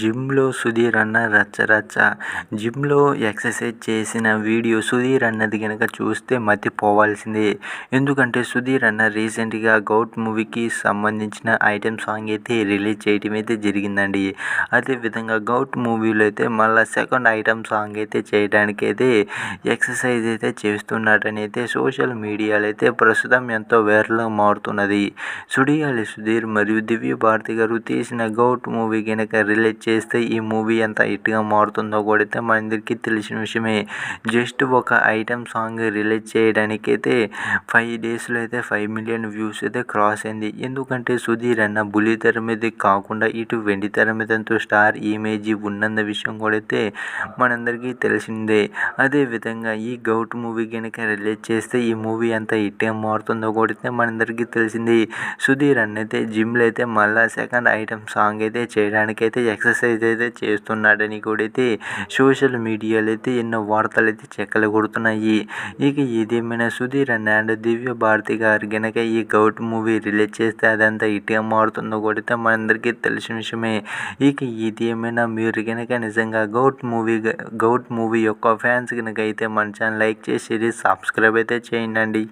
జిమ్లో సుధీర్ అన్న రచ్చ రచ్చ. జిమ్లో ఎక్సర్సైజ్ చేసిన వీడియో సుధీర్ అన్నది కనుక చూస్తే మతిపోవాల్సిందే. ఎందుకంటే సుధీర్ అన్న రీసెంట్గా గౌట్ మూవీకి సంబంధించిన ఐటెం సాంగ్ అయితే రిలీజ్ చేయడం అయితే జరిగిందండి. అదేవిధంగా గౌట్ మూవీలో అయితే మళ్ళీ సెకండ్ ఐటెం సాంగ్ అయితే చేయడానికి అయితే ఎక్సర్సైజ్ అయితే చేస్తున్నాడని అయితే సోషల్ మీడియాలో అయితే ప్రస్తుతం ఎంతో వైరల్గా మారుతున్నది. సుడియాలి సుధీర్ మరియు దివ్య భారతి గారు తీసిన గౌట్ మూవీ కనుక రిలీజ్ చేస్తే ఈ మూవీ ఎంత హిట్గా మారుతుందో కూడా అయితే మనందరికీ తెలిసిన విషయమే. జస్ట్ ఒక ఐటెం సాంగ్ రిలీజ్ చేయడానికి అయితే ఫైవ్ డేస్లో అయితే ఫైవ్ మిలియన్ వ్యూస్ అయితే క్రాస్ అయింది. ఎందుకంటే సుధీర్ అన్న బుల్లి తెర మీద కాకుండా ఇటు వెండి తెర మీద ఎంతో స్టార్ ఇమేజ్ ఉన్నంత విషయం కూడా అయితే మనందరికీ తెలిసిందే. అదేవిధంగా ఈ గౌట్ మూవీ కనుక రిలీజ్ చేస్తే ఈ మూవీ ఎంత హిట్గా మారుతుందో కూడా అయితే మనందరికీ తెలిసింది. సుధీర్ అన్న అయితే జిమ్లో అయితే మళ్ళీ సెకండ్ ఐటెం సాంగ్ అయితే చేయడానికైతే ఎక్సర్సైజ్ అయితే చేస్తున్నాడని కూడా అయితే సోషల్ మీడియాలో అయితే ఎన్నో వార్తలు అయితే చెక్కలు కొడుతున్నాయి. ఇక ఏదేమైనా సుధీర్ అండ్ దివ్య భారతి గారు కనుక ఈ గౌట్ మూవీ రిలీజ్ చేస్తే అదంతా హిట్గా మారుతుందో కూడా అయితే మనందరికీ తెలిసిన విషయమే. ఇక ఇది ఏమైనా మీరు కనుక నిజంగా గౌట్ మూవీ గౌట్ మూవీ యొక్క ఫ్యాన్స్ కనుక అయితే మన ఛానల్ లైక్ చేసి సబ్స్క్రైబ్ అయితే చేయండి.